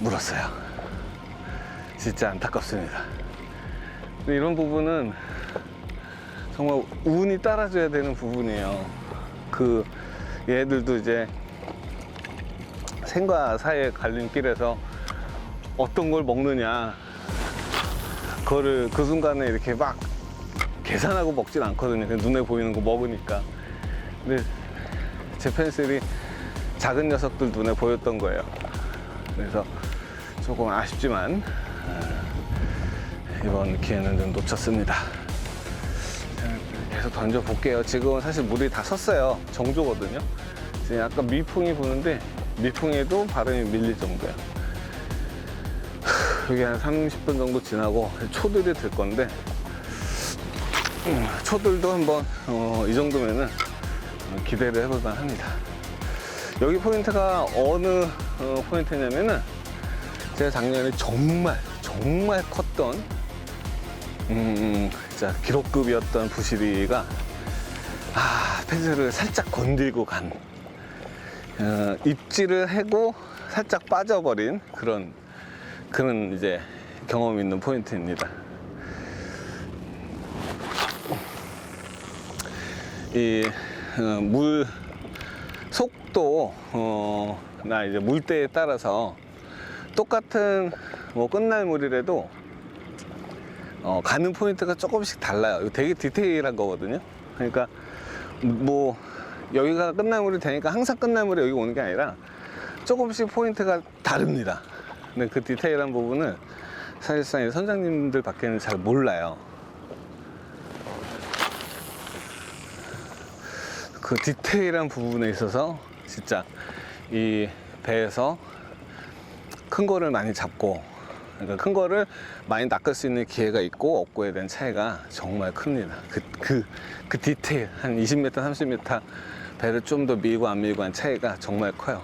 물었어요. 진짜 안타깝습니다. 근데 이런 부분은 정말 운이 따라줘야 되는 부분이에요. 그 얘들도 이제 생과 사의 갈림길에서 어떤 걸 먹느냐 그거를 그 순간에 이렇게 막 계산하고 먹진 않거든요. 그냥 눈에 보이는 거 먹으니까. 근데 제 펜슬이 작은 녀석들 눈에 보였던 거예요. 그래서 조금 아쉽지만 어, 이번 기회는 좀 놓쳤습니다. 계속 던져 볼게요. 지금은 사실 물이 다 섰어요. 정조거든요. 지금 약간 미풍이 부는데 미풍에도 바람이 밀릴 정도야. 여기 한 30분 정도 지나고 초들이 들 건데 음, 초들도 한번 어, 이 정도면은 어, 기대를 해볼만 합니다. 여기 포인트가 어느 어, 포인트냐면은 제가 작년에 정말 정말 컸던 음, 진짜 기록급이었던 부시리가 아 펜스를 살짝 건들고 간 어, 입질을 하고 살짝 빠져버린 그런 그런 이제 경험 있는 포인트입니다. 이 어, 물 속도 어, 나 이제 물때에 따라서 똑같은 뭐 끝날 물이라도 어, 가는 포인트가 조금씩 달라요. 되게 디테일한 거거든요. 그러니까 뭐 여기가 끝나물이 되니까 항상 끝나물이 여기 오는 게 아니라 조금씩 포인트가 다릅니다. 근데 그 디테일한 부분은 사실상 이 선장님들 밖에는 잘 몰라요. 그 디테일한 부분에 있어서 진짜 이 배에서 큰 거를 많이 잡고 그러니까 큰 거를 많이 낚을 수 있는 기회가 있고 없고에 대한 차이가 정말 큽니다. 그, 그, 그 디테일 한 20m, 30m 배를 좀 더 밀고 안 밀고 한 차이가 정말 커요.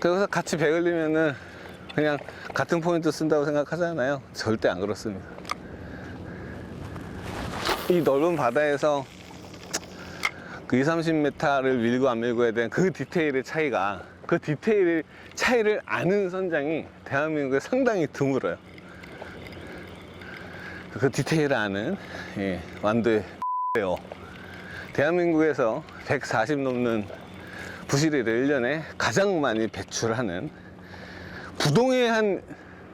그래서 같이 배 걸리면은 그냥 같은 포인트 쓴다고 생각하잖아요. 절대 안 그렇습니다. 이 넓은 바다에서 그 2, 30m를 밀고 안 밀고에 대한 그 디테일의 차이가 그 디테일 차이를 아는 선장이 대한민국에 상당히 드물어요. 그 디테일을 아는 예, 완도예요. 대한민국에서 140 넘는 부시리를 1년에 가장 많이 배출하는 부동의 한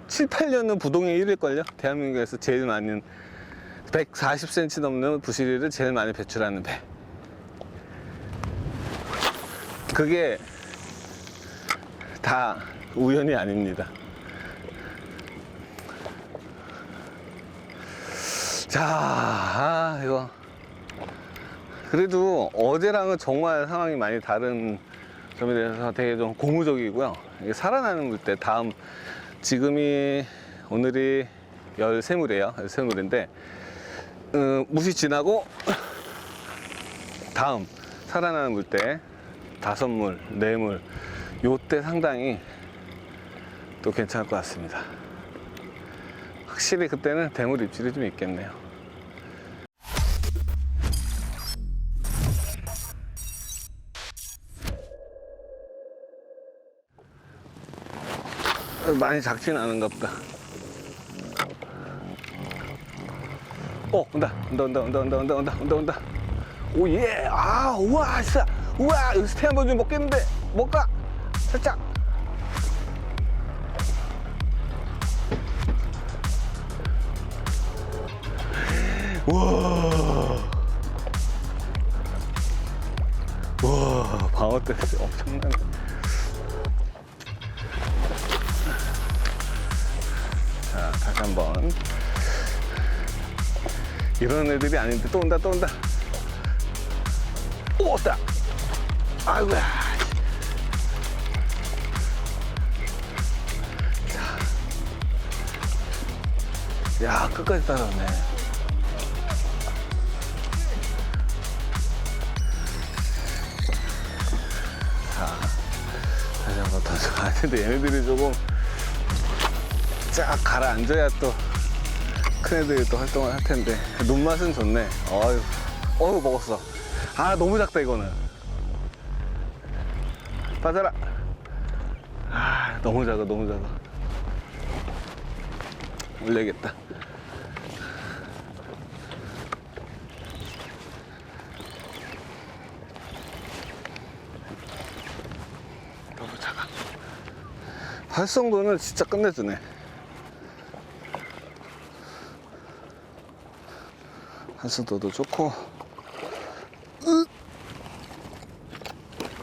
7, 8년은 부동의 1일걸요? 대한민국에서 제일 많은 140cm 넘는 부시리를 제일 많이 배출하는 배. 그게 다 우연이 아닙니다. 자, 아, 이거. 그래도 어제랑은 정말 상황이 많이 다른 점에 대해서 되게 좀 고무적이고요. 살아나는 물때 다음, 지금이 오늘이 13물이에요. 13물인데, 음, 무시 지나고, 다음, 살아나는 물때 다섯 물, 네 물, 요때 상당히 또 괜찮을 것 같습니다. 확실히 그때는 대물 입질이 좀 있겠네요. 많이 작진 않은가 보다. 어, 온다. 온다, 온다, 온다, 온다, 온다, 온다, 온다, 온다. 오, 예. 아, 우와, 진짜. 우와, 스테 한번 좀 먹겠는데. 먹까? 살짝. 우와. 우와, 방어 때 엄청나네. 자, 다시 한 번. 이런 애들이 아닌데 또 온다, 또 온다. 오, 왔다. 아이고야. 야, 끝까지 따라오네. 자, 다시 한번 더. 아, 근데 얘네들이 조금 쫙 가라앉아야 또 큰 애들이 또 활동을 할 텐데. 눈맛은 좋네. 어휴, 어휴, 먹었어. 아, 너무 작다, 이거는. 빠져라. 아, 아, 너무 작아, 너무 작아. 올려야겠다. 너무 작아. 활성도는 진짜 끝내주네. 활성도도 좋고. 으.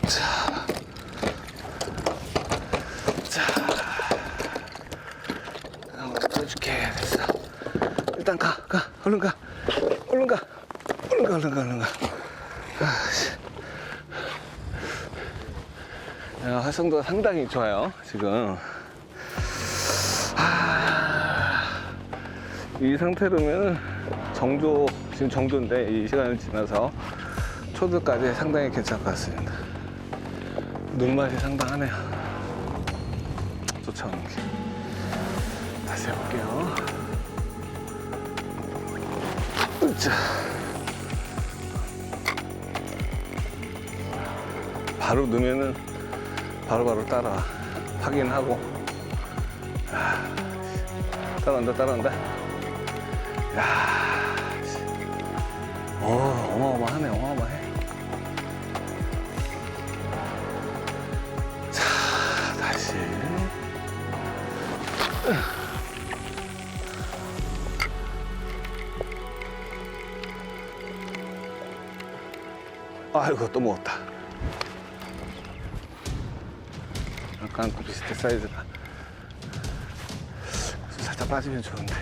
자. 자. 한번 떠줄게. 됐어. 일단 가, 가. 얼른 가. 얼른 가. 얼른 가, 얼른 가, 얼른 가. 아, 씨. 야, 활성도가 상당히 좋아요, 지금. 아, 이 상태로면 정조, 지금 정조인데 이 시간을 지나서 초도까지 상당히 괜찮을 것 같습니다. 눈맛이 상당하네요. 쫓아오는 게. 다시 해볼게요. 자. 바로 넣으면은 바로바로 따라 확인하고. 아, 따라온다 따라온다. 야 아이고 또 먹었다. 약간 그 비슷해 사이즈가 살짝 빠지면 좋은데.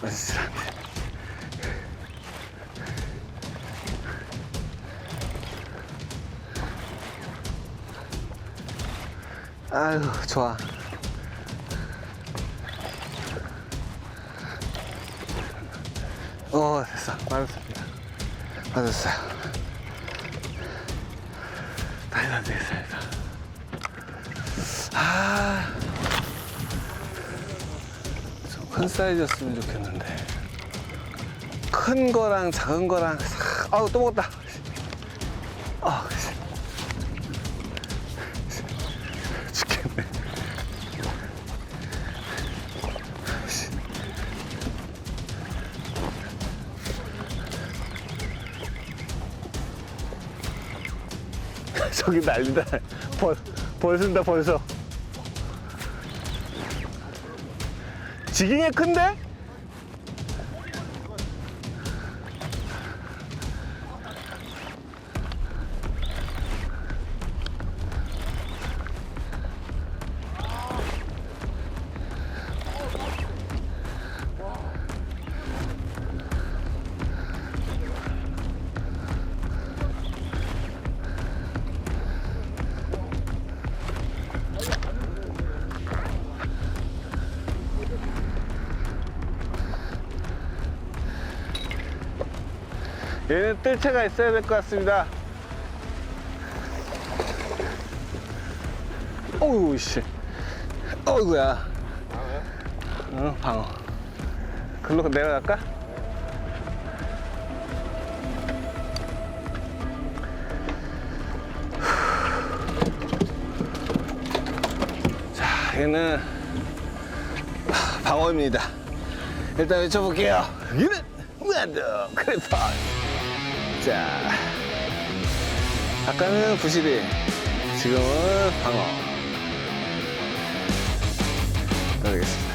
빠지질 않네. 아유 좋아. 어 됐어. 빠졌습 빠졌어요 다시 안 되겠습니다 아, 좀 큰 사이즈였으면 좋겠는데. 큰 거랑 작은 거랑, 싹- 아우, 또 먹었다. 아, 죽겠네. 저기 난리다. 벌, 벌 쓴다, 벌써. 지깅이 큰데? 얘는 뜰채가 있어야 될 것 같습니다. 어우, 씨. 어이구야. 어, 방어. 글로 내려갈까? 자, 얘는 방어입니다. 일단 외쳐볼게요. 여기는 무한도 크레파. 자, 아까는 91, 지금은 방어. 따르겠습니다.